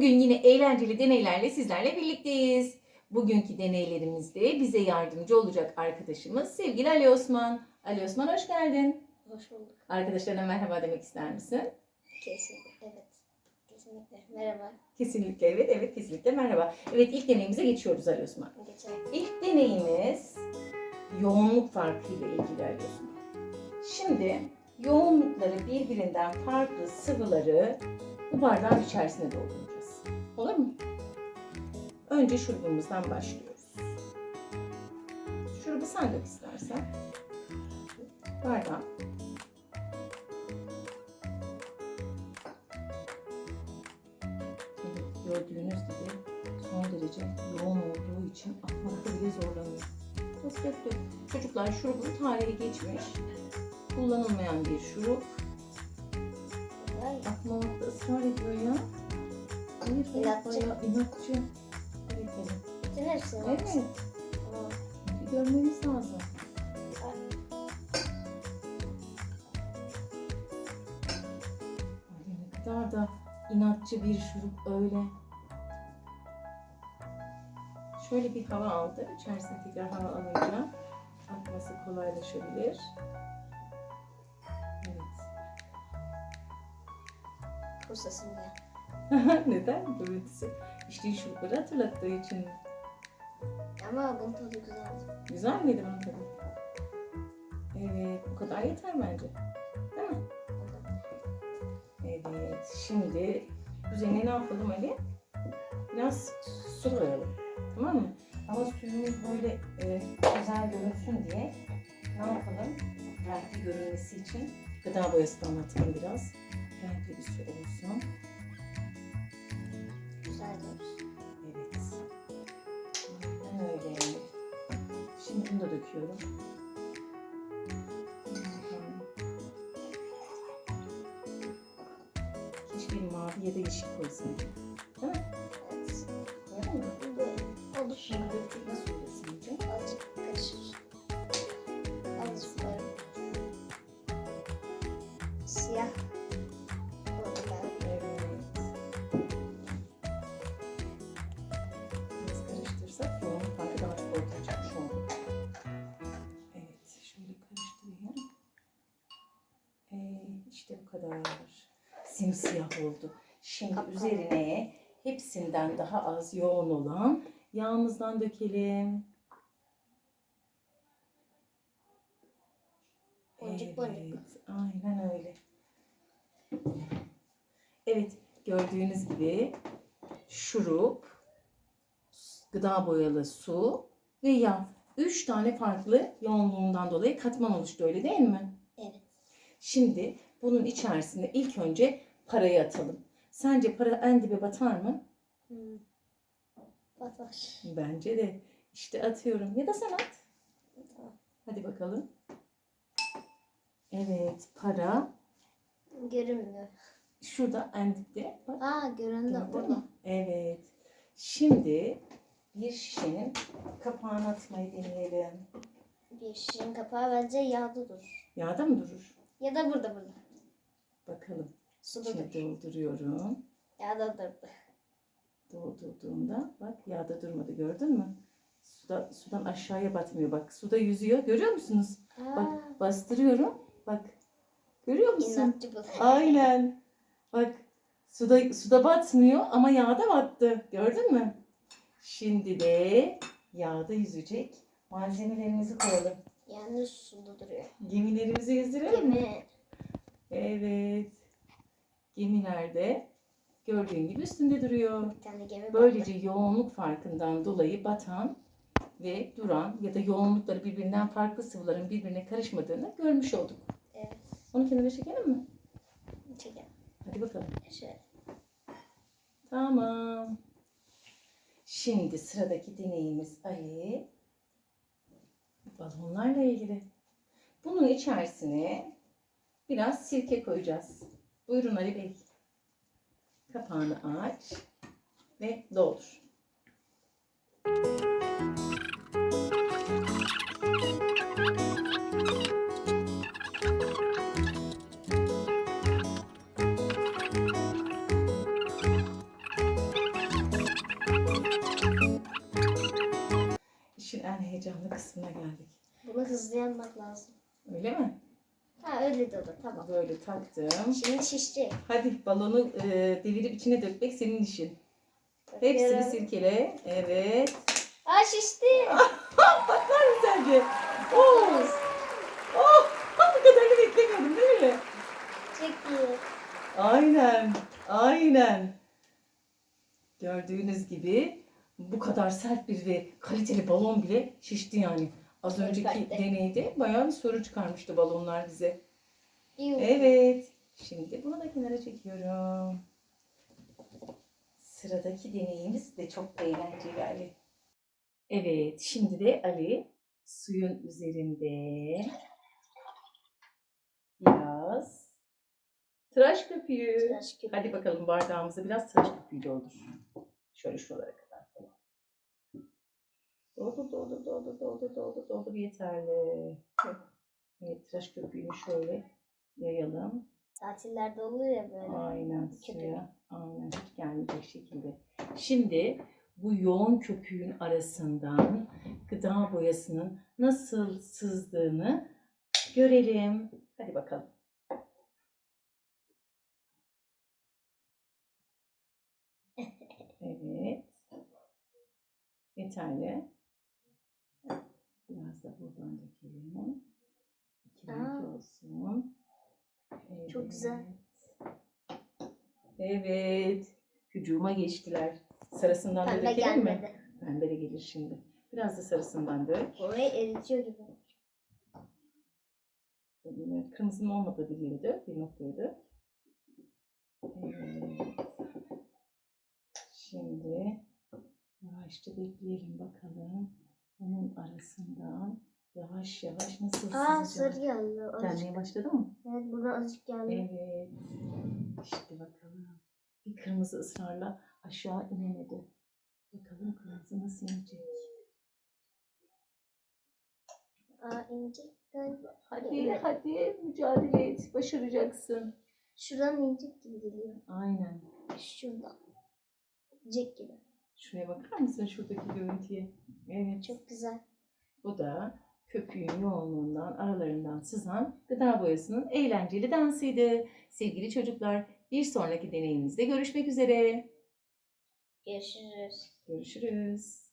Bugün yine eğlenceli deneylerle sizlerle birlikteyiz. Bugünkü deneylerimizde bize yardımcı olacak arkadaşımız sevgili Ali Osman. Ali Osman hoş geldin. Hoş bulduk. Arkadaşlarına merhaba demek ister misin? Kesinlikle. Evet. Kesinlikle. Merhaba. Kesinlikle evet, evet kesinlikle merhaba. Evet ilk deneyimize geçiyoruz Ali Osman. Geçen. İlk deneyimiz yoğunluk farkıyla ilgili Ali Osman. Şimdi yoğunlukları birbirinden farklı sıvıları bu bardağın içerisine dolduracağız. Olur mu? Önce şurubumuzdan başlıyoruz. Şurubu sen dök istersen. Bardağa. Gördüğünüz gibi son derece yoğun olduğu için atmakta bile zorlanıyor. Döktük? Çocuklar şurubun tarihi geçmiş. Kullanılmayan bir şurup. Atmamakta ısrar ediyor ya. Hayır, hayır, İnatçı. inatçı. Evet. Bütün hepsini. Evet. Tamam. Bir görmemiz lazım. Ne kadar da inatçı bir şurup öyle. Şöyle bir hava aldı. İçerisine tekrar hava alınca atması kolaylaşabilir. Evet. Kusasın ya. Neden? Görüntüsü. İçtiği şurupları hatırlattığı için. Ama bunun tadı güzeldi. Güzel miydi bunun tadı? Evet. Bu kadar yeter bence. Değil mi? Evet, şimdi üzerine ne yapalım Ali? Biraz su koyalım. Tamam mı? Ama suyumuz böyle e, güzel görünsün diye ne yapalım? Renkli görünmesi için gıda boyası damlatalım biraz. Renkli bir su olsun. Güzel olmuş. Evet. Öyle. Şimdi bunu da döküyorum. Keşke bir mavi ya da yeşil koysaydım. Değil mi? İşte bu kadar. Simsiyah oldu. Şimdi üzerine hepsinden daha az yoğun olan yağımızdan dökelim. Boncuk. Evet, aynen öyle. Evet, gördüğünüz gibi şurup, gıda boyalı su ve yağ. Üç tane farklı yoğunluğundan dolayı katman oluştu öyle değil mi? Evet. Şimdi bunun içerisine ilk önce parayı atalım. Sence para en dibe batar mı? Hmm. Batar. Bence de. İşte atıyorum. Ya da sen at. Tamam. Hadi bakalım. Evet, para Görünmüyor. şurada en dipte. Bak. Aa göründü burada. Evet. Şimdi bir şişenin kapağını atmayı deneyelim. Bir şişenin kapağı bence yağda durur. Yağda mı durur? Ya da burada burada. Bakalım. Suda Şimdi durur. dolduruyorum. Yağda durdu. Doldurduğumda bak yağda durmadı gördün mü? Suda, sudan aşağıya batmıyor bak. Suda yüzüyor. Görüyor musunuz? Aa, Bak bastırıyorum. Bak. Görüyor musun? Aynen. Bak suda suda batmıyor ama yağda battı. Gördün mü? Şimdi de yağda yüzecek malzemelerimizi koyalım. Yani suda duruyor. Gemilerimizi yüzdürelim mi? Gemi. Evet. Gemilerde gördüğün gibi üstünde duruyor. Bir tane gemi Böylece yoğunluk farkından dolayı batan ve duran ya da yoğunlukları birbirinden farklı sıvıların birbirine karışmadığını görmüş olduk. Evet. Onu kenara çekelim mi? Çekelim. Hadi bakalım. Şöyle. Tamam. Şimdi sıradaki deneyimiz Ali. Balonlarla ilgili. Bunun içerisine Biraz sirke koyacağız. Buyurun Ali Bey. Kapağını aç ve doldur. İşin en heyecanlı kısmına geldik. Bunu hızlı yapmak lazım. Öyle mi? Ha öyle de olur. Tamam. Böyle taktım. Şimdi şişecek. Hadi balonu e, devirip içine dökmek senin işin. Hepsini Bakıyorum. silkele. Evet. Aa şişti. Patlar mı sence? Oh! Oh! Bu kadarını beklemiyordum değil mi? Çok iyi. Aynen. Aynen. Gördüğünüz gibi bu kadar sert bir ve kaliteli balon bile şişti yani. Az önceki Elbette. deneyde bayağı bir soru çıkarmıştı balonlar bize. İyi. Evet. Şimdi bunu da kenara çekiyorum. Sıradaki deneyimiz de çok eğlenceli Ali. Evet, şimdi de Ali suyun üzerinde biraz tıraş köpüğü. Tıraş köpüğü. Hadi bakalım bardağımıza biraz tıraş köpüğü doldur. Şöyle şuralara. Doldur, doldur, doldur, doldur, doldur, doldur yeterli. Evet, tıraş köpüğünü şöyle yayalım. Tatillerde oluyor ya böyle. Aynen suya. Aynen hiç gelmeyecek şekilde. Şimdi bu yoğun köpüğün arasından gıda boyasının nasıl sızdığını görelim. Hadi bakalım. Evet. Yeterli. Biraz da buradan dökelim. İki renk Aa. olsun. Çok güzel. Evet. Hücuma geçtiler. Sarısından da Pembe dökelim mi? gelmedi. Pembe de gelir şimdi. Biraz da sarısından dök. Orayı eritiyor gibi. Evet, Kırmızının olmadığı bir yere dök. Bir noktaya dök. Evet. Şimdi yavaşça bekleyelim bakalım. Onun arasından yavaş yavaş nasıl Aa sızacak? sarı geldi. Azıcık. Gelmeye başladı mı? Evet buradan azıcık geldi. Evet. İşte bakalım. Bir kırmızı ısrarla aşağı inemedi. Bakalım kırmızı nasıl inecek? Aa inecek galiba. Hadi hadi mücadele et. Başaracaksın. Şuradan inecek gibi geliyor. Aynen. Şuradan. İnecek gibi. Şuraya bakar mısın şuradaki görüntüye? Evet. Çok güzel. Bu da köpüğün yoğunluğundan, aralarından sızan gıda boyasının eğlenceli dansıydı. Sevgili çocuklar, bir sonraki deneyimizde görüşmek üzere. Görüşürüz. Görüşürüz.